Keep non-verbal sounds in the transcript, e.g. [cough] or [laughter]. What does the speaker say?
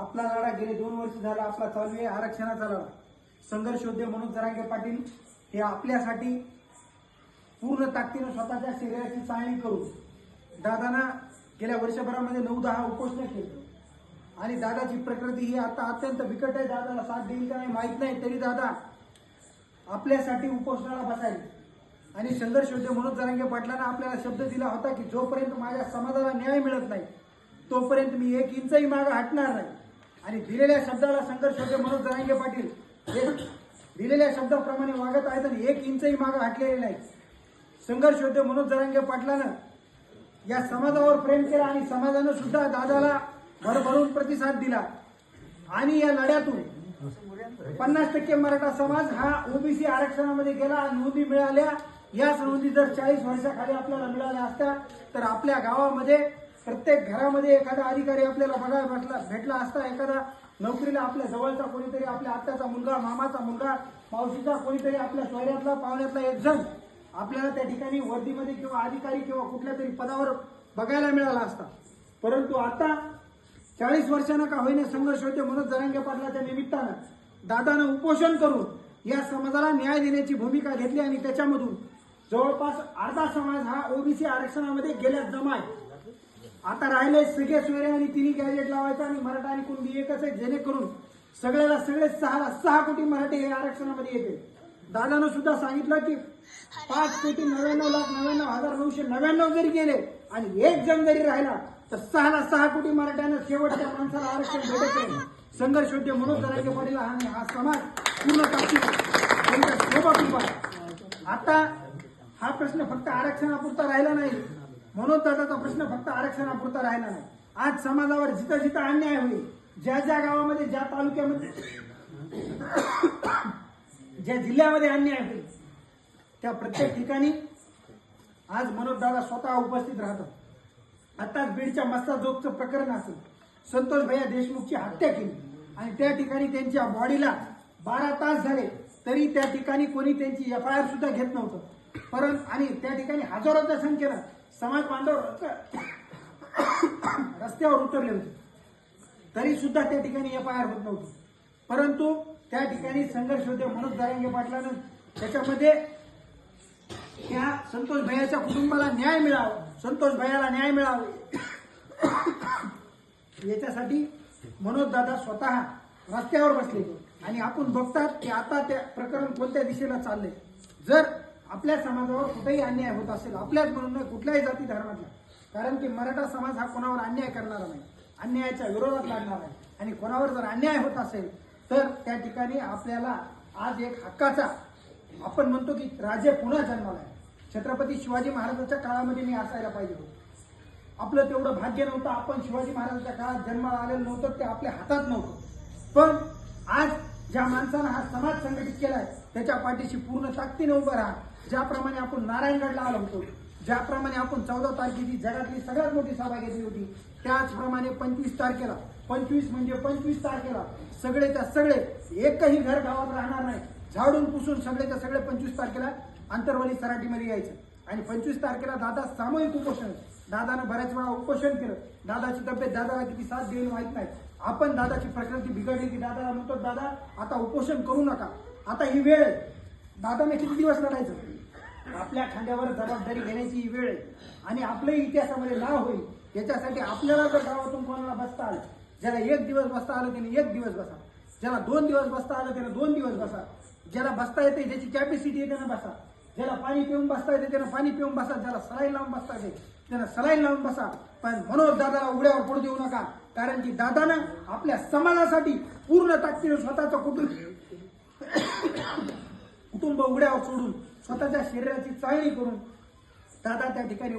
आपला लढा गेले दोन वर्ष झाला आपला चालू आहे आरक्षणाचा लढा संघर्ष योद्धे म्हणून जरांगे पाटील हे आपल्यासाठी पूर्ण ताकदीनं स्वतःच्या शरीराची चाळणी करून दादांना गेल्या वर्षभरामध्ये नऊ दहा उपोषण केलं. आणि दादाची प्रकृती ही आता अत्यंत बिकट आहे दादाला साथ देईल का नाही माहीत नाही तरी दादा आपल्यासाठी उपोषणाला बसायला आणि संघर्ष योद्धे म्हणून जरांगे पाटलांना आपल्याला शब्द दिला होता की जोपर्यंत माझ्या समाजाला न्याय मिळत नाही तोपर्यंत मी एक इंचही मागं हटणार नाही. आणि दिलेल्या शब्दाला संघर्ष होते मनोज जरांगे पाटील. हे दिलेल्या शब्दाप्रमाणे वागत आहेत आणि एक इंचही मागं हटलेले नाही. संघर्ष होते मनोज जरांगे पाटलानं. या समाजावर प्रेम केला आणि समाजानं सुद्धा दादाला भरभरून प्रतिसाद दिला. आणि या लढ्यातून पन्नास टक्के मराठा समाज हा ओबीसी आरक्षणामध्ये गेला नोंदी मिळाल्या. याच नोंदी जर चाळीस वर्षाखाली आपल्याला मिळाल्या असत्या तर आपल्या गावामध्ये प्रत्येक घरामध्ये एखादा अधिकारी आपल्याला बघायला भेटला भेटला असता एखादा नोकरीला आपल्या जवळचा कोणीतरी आपल्या आत्याचा मुलगा मामाचा मुलगा मावशीचा कोणीतरी आपल्या सोयऱ्यातला पाहुण्यातला एक जण आपल्याला त्या ठिकाणी वर्दीमध्ये किंवा अधिकारी किंवा कुठल्या तरी पदावर बघायला मिळाला असता. परंतु आता चाळीस वर्षांना का होईने संघर्ष होते मनोज जरांगे पाटलाच्या निमित्तानं दादानं उपोषण करून या समाजाला न्याय देण्याची भूमिका घेतली आणि त्याच्यामधून जवळपास अर्धा समाज हा ओबीसी आरक्षणामध्ये गेल्यास जमा आहे आता राहिले सगळे सोयरे आणि तिन्ही गॅजेट लावायचं आणि मराठा आणि कुणबी एकच आहे. जेणेकरून सगळ्याला सगळे सहा सहा कोटी मराठी हे आरक्षणामध्ये येते दादानं सुद्धा सांगितलं की पाच कोटी नव्याण्णव लाख नव्याण्णव हजार नऊशे नव्याण्णव जरी गेले आणि एक जण जरी राहिला तर सहाला सहा कोटी मराठ्यांना शेवटच्या माणसाला आरक्षण भेटत नाही. संघर्ष होते म्हणून जरांगे पाटील आणि हा समाज पूर्ण त्यांच्यासोबत उभा आता हा प्रश्न फक्त आरक्षणापुरता राहिला नाही. म्हणून दादाचा प्रश्न फक्त आरक्षणापुरता राहिला नाही. आज समाजावर जिथं जिथं अन्याय होईल ज्या ज्या गावामध्ये ज्या तालुक्यामध्ये ज्या जिल्ह्यामध्ये अन्याय होईल त्या प्रत्येक ठिकाणी आज मनोज दादा स्वतः उपस्थित राहतात. आताच बीडच्या मस्ताजोगचं प्रकरण असेल. संतोष भैया देशमुखची हत्या केली. आणि त्या ठिकाणी त्यांच्या बॉडीला बारा तास झाले तरी त्या ठिकाणी कोणी त्यांची एफ आय आर सुद्धा घेत नव्हतं. परंतु आणि त्या ठिकाणी हजारोच्या संख्येनं समाज बांधव रस्त्यावर उतरले होते. तरी सुद्धा त्या ठिकाणी एफ आय आर होत नव्हती. परंतु त्या ठिकाणी संघर्ष होते मनोज जरांगे पाटलानं. त्याच्यामध्ये त्या संतोष भैयाच्या कुटुंबाला न्याय मिळावा. संतोष भैयाला न्याय मिळावा. याच्यासाठी मनोज दादा स्वतः रस्त्यावर बसले आणि आपण बघतात की आता ते प्रकरण कोणत्या दिशेला चाललंय. जर आपल्या समाजावर कुठेही अन्याय होत असेल आपल्याच म्हणून नाही कुठल्याही जाती धर्मातला कारण की मराठा समाज हा कोणावर अन्याय करणारा नाही अन्यायाच्या विरोधात लागणार आहे आणि कोणावर जर अन्याय होत असेल तर त्या ठिकाणी आपल्याला आज एक हक्काचा आपण म्हणतो की राजे पुन्हा जन्माला आहे छत्रपती शिवाजी महाराजांच्या काळामध्ये मी असायला पाहिजे होतो. आपलं तेवढं भाग्य नव्हतं आपण शिवाजी महाराजांच्या काळात जन्माला आलेलं नव्हतं ते आपल्या हातात नव्हतं. पण आज ज्या माणसानं हा समाज संघटित केलाय त्याच्या पाठीशी पूर्ण ताकदीने उभं राहा. ज्याप्रमाणे आपण नारायणगडला आलो होतो ज्याप्रमाणे आपण चौदा तारखेची जगातली सगळ्यात मोठी सभा घेतली होती त्याचप्रमाणे पंचवीस तारखेला पंचवीस म्हणजे पंचवीस तारखेला सगळेच्या सगळे एकही घर गावात राहणार नाही. झाडून पुसून सगळेच्या सगळे पंचवीस तारखेला आंतरवली सराटीमध्ये यायचं. आणि पंचवीस तारखेला दादा सामूहिक उपोषण. दादानं बऱ्याच वेळा उपोषण केलं. दादाची तब्येत दादाला किती साथ देईल माहीत नाही. आपण दादाची प्रकृती बिघडली की दादाला म्हणतो दादा आता उपोषण करू नका. आता ही वेळ आहे. दादाने किती दिवस लढायचं? आपल्या खांद्यावर जबाबदारी घेण्याची ही वेळ आहे. आणि आपलंही इतिहासामध्ये नाव होईल. याच्यासाठी आपल्याला जर गावातून कोणाला बसता आलं ज्याला एक दिवस बसता आलं त्याने एक दिवस बसा. ज्याला दोन दिवस बसता आलं त्याने दोन दिवस बसा. ज्याला बसता येते ज्याची कॅपॅसिटी आहे त्यानं बसा. ज्याला पाणी पिऊन बसता येते त्यानं पाणी पिऊन बसा ज्याला सलाईन लावून बसता येते त्यानं सलाईन लावून बसा. पण मनोज दादाला उघड्यावर पडू देऊ नका कारण की दादानं आपल्या समाजासाठी पूर्ण ताकदीने स्वतःचं कुटुंब [coughs] कुटुंब उघड्यावर सोडून स्वतःच्या शरीराची चाळणी करून दादा त्या ठिकाणी